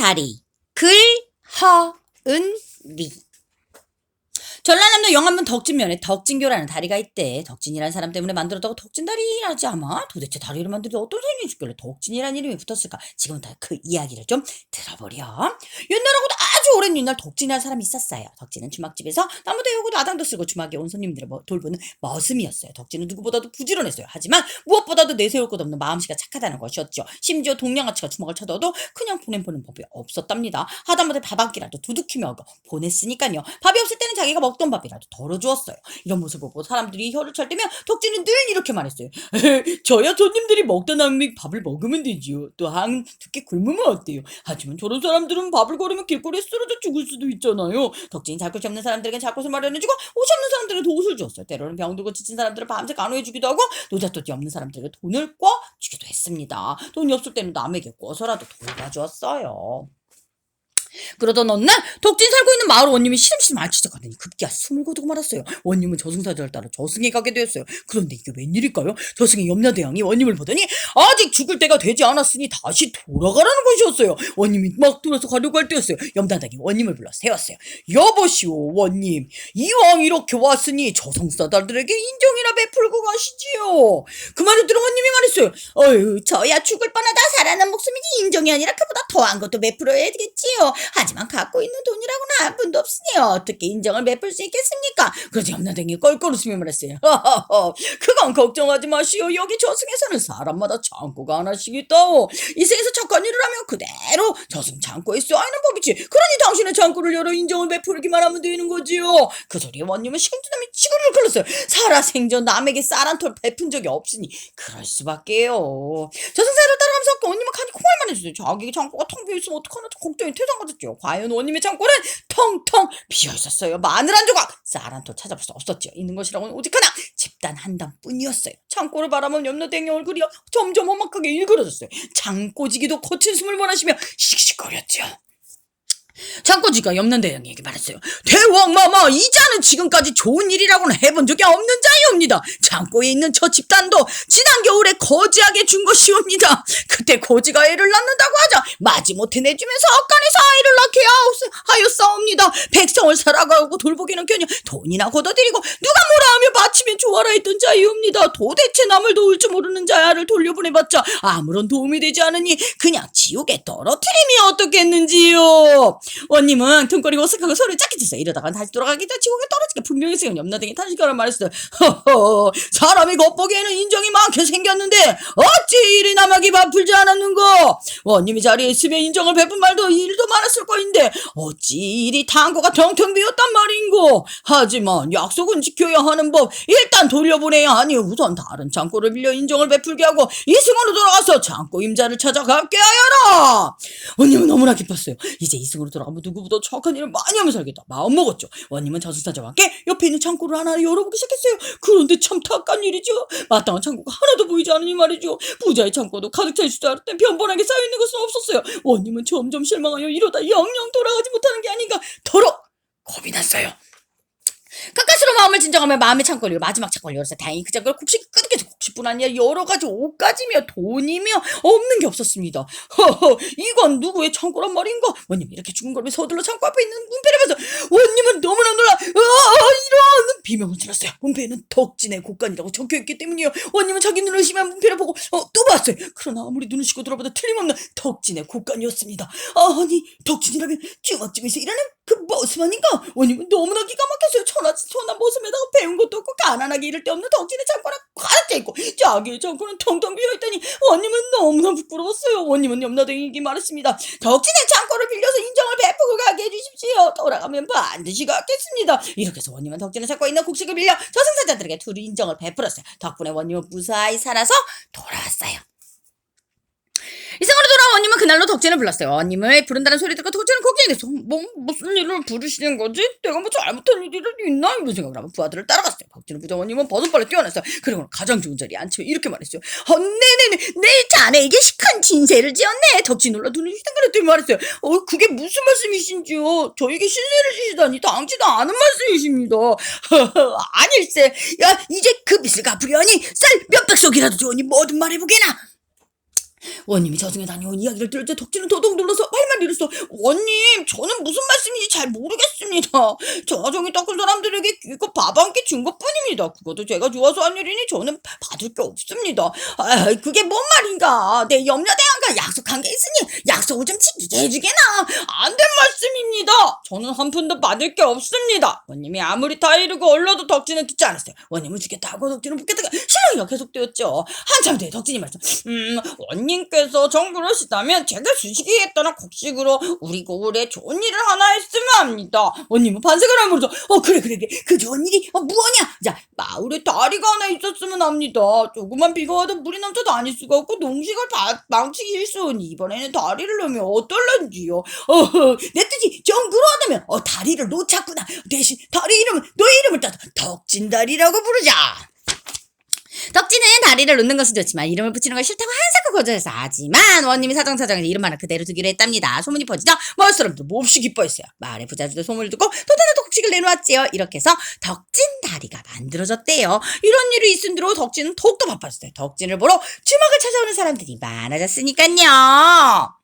다리 글허은비 전라남도 영암면 덕진면에 덕진교라는 다리가 있대. 덕진이라는 사람 때문에 만들었다고 덕진다리라지 아마? 도대체 다리를 만들기 어떤 사람이 있길래 덕진이라는 이름이 붙었을까? 지금부터 그 이야기를 좀 들어보렴. 옛날하고도 아주 오랜 옛날 덕진이라는 사람이 있었어요. 덕진은 주막집에서 나무도 해오고 나당도 쓰고 주막에 온 손님들을 뭐- 돌보는 머슴이었어요. 덕진은 누구보다도 부지런했어요. 하지만 무엇보다도 내세울 것 없는 마음씨가 착하다는 것이었죠. 심지어 동양아치가 주먹을 쳐도 그냥 보내보는 법이 없었답니다. 하다못해 밥 한 끼라도 두둑히며 하고 보냈으니까요. 밥이 없을 때는 자기가 먹던 밥이라도 덜어주었어요. 이런 모습을 보고 사람들이 혀를 찰 때면 덕진은 늘 이렇게 말했어요. 저야 손님들이 먹다 남은 밥을 먹으면 되지요. 또한두끼 굶으면 어때요? 하지만 저런 사람들은 밥을 걸으면 길거리에 쓰러 져 죽을 수도 있잖아요. 덕진이 잘것이 없는 사람들에겐 잘것을 마련해주고 옷이 없는 사람들은 옷을 줬어요. 때로는 병들고 지친 사람들은 밤새 간호해주기도 하고 노잣돈이 없는 사람들에게 돈을 꿔주기도 했습니다. 돈이 없을 때는 남에게 꿔서라도 돌봐주었어요. 그러던 어느 날 덕진 살고 있는 마을 원님이 시름시름 알치적하더니 급기야 숨을 거두고 말았어요. 원님은 저승사자를 따라 저승에 가게 되었어요. 그런데 이게 웬일일까요? 저승의 염라대왕이 원님을 보더니 아직 죽을 때가 되지 않았으니 다시 돌아가라는 것이었어요. 원님이 막 돌아서 가려고 할 때였어요. 염라대왕이 원님을 불러 세웠어요. 여보시오 원님 이왕 이렇게 왔으니 저승사자들에게 인정이나 베풀고 가시지요. 그 말을 들은 원님이 말했어요. 어휴 저야 죽을 뻔하다 살아난 목숨이지 인정이 아니라 그보다 더한 것도 베풀어야 되겠지요. 하지만 갖고 있는 돈이라고는 한 푼도 없으니 어떻게 인정을 베풀 수 있겠습니까? 그러지 염라댕이 껄껄 웃으며 말했어요. 그건 걱정하지 마시오. 여기 저승에서는 사람마다 창고가 하나씩 있다오. 이 세에서 착한 일을 하면 그대로 저승 창고에 쌓이는 법이지. 그러니 당신의 창고를 열어 인정을 베풀기만 하면 되는 거지요. 그 소리에 원님은 식은땀 이 치구를 흘렀어요. 살아생전 남에게 쌀 한 톨 베푼 적이 없으니 그럴 수밖에요. 저승사를 따라가면서 원님은 간이 콩알만 해주세요. 자기 창고가 텅 비어있으면 어떡하나 걱정이 퇴장 같았죠. 과연 원님의 창고는 텅텅 비어있었어요. 마늘 한 조각, 쌀 한 톨 찾아볼 수 없었죠. 있는 것이라고는 오직 하나, 집단 한 단뿐이었어요. 창고를 바라본 염려댕의 얼굴이 점점 험악하게 일그러졌어요. 창고지기도 거친 숨을 원하시며 씩씩거렸죠. 창고지가 염려대왕에게 말했어요. 대왕마마, 이자는 지금까지 좋은 일이라고는 해본 적이 없는 자이옵니다. 창고에 있는 저 집단도 지난 겨울에 거지에게 준 것이옵니다. 그때 거지가 애를 낳는다고 하자 마지못해 내주면서 억간에서 아이를 낳게 하옵- 하 였사옵니다. 백성을 살아가고 돌보기는 그냥 돈이나 걷어들이고 누가 뭐라 하며 바치면 좋아라 했던 자이옵니다. 도대체 남을 도울 줄 모르는 자야를 돌려보내봤자 아무런 도움이 되지 않으니 그냥 지옥에 떨어뜨림이 어떻겠는지요. 원님은 등거리고 어색하고 소리를 작게 쳤어요. 이러다가 다시 돌아가겠다 지옥에 떨어지게 분명히 생긴 염라등이 탄식하라 말했어요. 허허 사람이 겉보기에는 인정이 많게 생겼는데 어찌 일이 남에게 바풀지 않았는고 원님이 자리에 있으면 인정을 베푼 말도 일도 많았을 거인데 어찌 일이 tan고가 텅텅 비었단 말인고. 하지만 약속은 지켜야 하는 법 일단 돌려보내야 하니 우선 다른 창고를 빌려 인정을 베풀게 하고 이승으로 돌아가서 창고 임자를 찾아가게 하여라. 원님은 너무나 기뻤어요. 이제 이승으로 돌아가면 누구보다 착한 일을 많이 하며 살겠다. 마음 먹었죠. 원님은 저승사자와 함께 옆에 있는 창고를 하나 열어보기 시작했어요. 그런데 참 탁한 일이죠. 마땅한 창고가 하나도 보이지 않으니 말이죠. 부자의 창고도 가득 차 있을 줄 알았더니 변변하게 쌓여있는 것은 없었어요. 원님은 점점 실망하여 이러다 영영 돌아가지 못하는 게 아닌가 더러 겁이 났어요 가까스로 마음을 진정하며 마음의 창고를 마지막 창고를 열었어요. 다행히 그 창고를 국식 끝에서 국식뿐 아니라 여러 가지 옷가지며 돈이며 없는 게 없었습니다. 허허 이건 누구의 창고란 말인가? 원님 이렇게 죽은 걸왜 서둘러 창고 앞에 있는 문패를 봐서 원님은 너무나 놀라 아 이런 비명을 질렀어요. 문패에는 덕진의 곡간이라고 적혀있기 때문이에요. 원님은 자기 눈을 의심한 문패를 보고 어, 또 봤어요. 그러나 아무리 눈을 씻고 돌아봐도 틀림없는 덕진의 곡간이었습니다. 아니 덕진이라면 주막집에서 일하는 그 머슴 아닌가? 원님은 너무나 기가 막혔어요. 천하 천하 머슴에다가 배운 것도 없고 가난하게 이를 데 없는 덕진의 창고는 가득 차 있고 자기의 창고는 텅텅 비어 있다니 원님은 너무나 부끄러웠어요. 원님은 염라댕이에게 말했습니다. 덕진의 창고를 빌려서 인정을 베푸고 가게 해주십시오. 돌아가면 반드시 갚겠습니다. 이렇게 해서 원님은 덕진의 창고에 있는 국식을 빌려 저승사자들에게 둘이 인정을 베풀었어요. 덕분에 원님은 무사히 살아서 돌아왔어요. 원님은 그날로 덕진을 불렀어요. 원님을 부른다는 소리 듣고 덕진은 걱정이 됐어. 뭐, 무슨 일을 부르시는 거지? 내가 뭐 잘못한 일이 있나? 이런 생각을 하면 부하들을 따라갔어요. 덕진은 부자 원님은 버선발로 뛰어났어요. 그리고 가장 좋은 자리에 앉히며 이렇게 말했어요. 어, 네네네. 내 자네에게 큰 진세를 지었네. 덕진 놀라 눈을 휘둥그렸더니 말했어요. 어, 그게 무슨 말씀이신지요? 저에게 신세를 지시다니 당치도 않은 말씀이십니다. 아닐세. 야, 이제 그 빚을 갚으려니 쌀 몇백 석이라도 주오니 뭐든 말해보게나. 원님이 저승에 다녀온 이야기를 들을 때 덕진은 더더욱 놀라서 할말 잃었어. 원님, 저는 무슨 말씀인지 잘 모르겠습니다. 저 아정이 닦은 사람들에게 이거 밥한끼 준 것뿐입니다. 그것도 제가 좋아서 한 일이니 저는 받을 게 없습니다. 아, 그게 뭔 말인가? 내 염려대왕과 약속한 게 있으니 약속을 좀 지키게 해주게나. 안 된 말씀입니다. 저는 한 푼도 받을 게 없습니다. 원님이 아무리 다 이르고 얼러도 덕진은 듣지 않았어요. 원님을 죽겠다고 덕진은 붙겠다가 실랑이가 계속되었죠. 한참 뒤에 덕진이 말씀. 음, 원님 께서 정그러시다면 제가 주시기에 따라 곡식으로 우리 고을에 좋은 일을 하나 했으면 합니다. 원님은 반색을 하면서 어 그래 그래 그래 그 좋은 일이 어 무엇냐? 자 마을에 다리가 하나 있었으면 합니다. 조그만 비가 와도 물이 넘쳐 다닐 수가 없고 농식을 다 망치기 일쑤니 이번에는 다리를 놓으면 어떨런지요? 어허 내 뜻이 정그러하다면 어 다리를 놓쳤구나. 대신 다리 이름은 너의 이름을 따서 덕진다리라고 부르자. 덕진은 다리를 놓는 것은 좋지만 이름을 붙이는 걸 싫다고 한사코 거절해서 하지만 원님이 사정사정에서 이름만을 그대로 두기로 했답니다. 소문이 퍼지자 마을 사람들 몹시 기뻐했어요. 마을의 부자들도 소문을 듣고 도단에도 곡식을 내놓았지요. 이렇게 해서 덕진 다리가 만들어졌대요. 이런 일이 있은 뒤로 덕진은 더욱더 바빴어요. 덕진을 보러 주막을 찾아오는 사람들이 많아졌으니까요.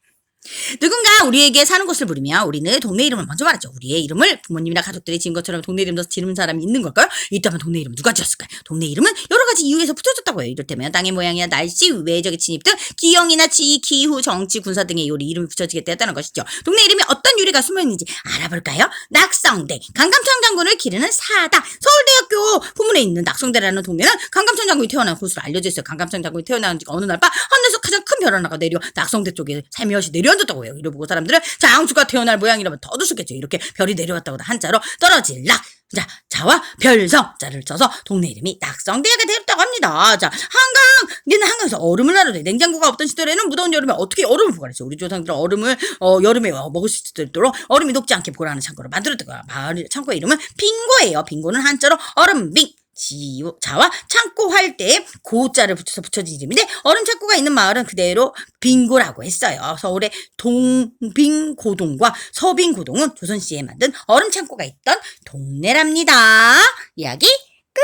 누군가 우리에게 사는 곳을 부르면 우리는 동네 이름을 먼저 말하죠. 우리의 이름을 부모님이나 가족들이 지은 것처럼 동네 이름도 지르는 사람이 있는 걸까요? 있다면 동네 이름 누가 지었을까요? 동네 이름은 여러 가지 이유에서 붙여졌다고 해요. 이를테면 땅의 모양이나 날씨, 외적의 침입 등 기형이나 지위, 기후, 정치, 군사 등의 요리 이름이 붙여지게 되었다는 것이죠. 동네 이름에 어떤 유래가 숨어 있는지 알아볼까요? 낙성대, 강감천 장군을 기르는 사다. 서울대학교 후문에 있는 낙성대라는 동네는 강감천 장군이 태어난 곳으로 알려져 있어요. 강감천 장군이 태어난 어느 날 밤 하늘에서 가장 큰 별 하나가 내려 낙성대 쪽에 살며시 내려앉았다고 해요. 이를 보고 사람들은 장수가 태어날 모양이라면 더 두셨겠죠. 이렇게 별이 내려왔다고 한자로 떨어질 락. 자, 자와 별성 자를 쳐서 동네 이름이 낙성대가 되었다고 합니다. 자, 한강, 얘는 한강에서 얼음을 하려대. 냉장고가 없던 시절에는 무더운 여름에 어떻게 얼음을 보관했어? 우리 조상들은 얼음을 어, 여름에 어, 먹을 수 있도록 얼음이 녹지 않게 보관하는 창고를 만들었다고요. 마을 창고의 이름은 빙고예요. 빙고는 한자로 얼음빙. 지요, 자와 창고 할때 고자를 붙여서 붙여진 이름인데 얼음 창고가 있는 마을은 그대로 빙고라고 했어요. 서울의 동빙고동과 서빙고동은 조선시에 만든 얼음 창고가 있던 동네랍니다. 이야기 끝.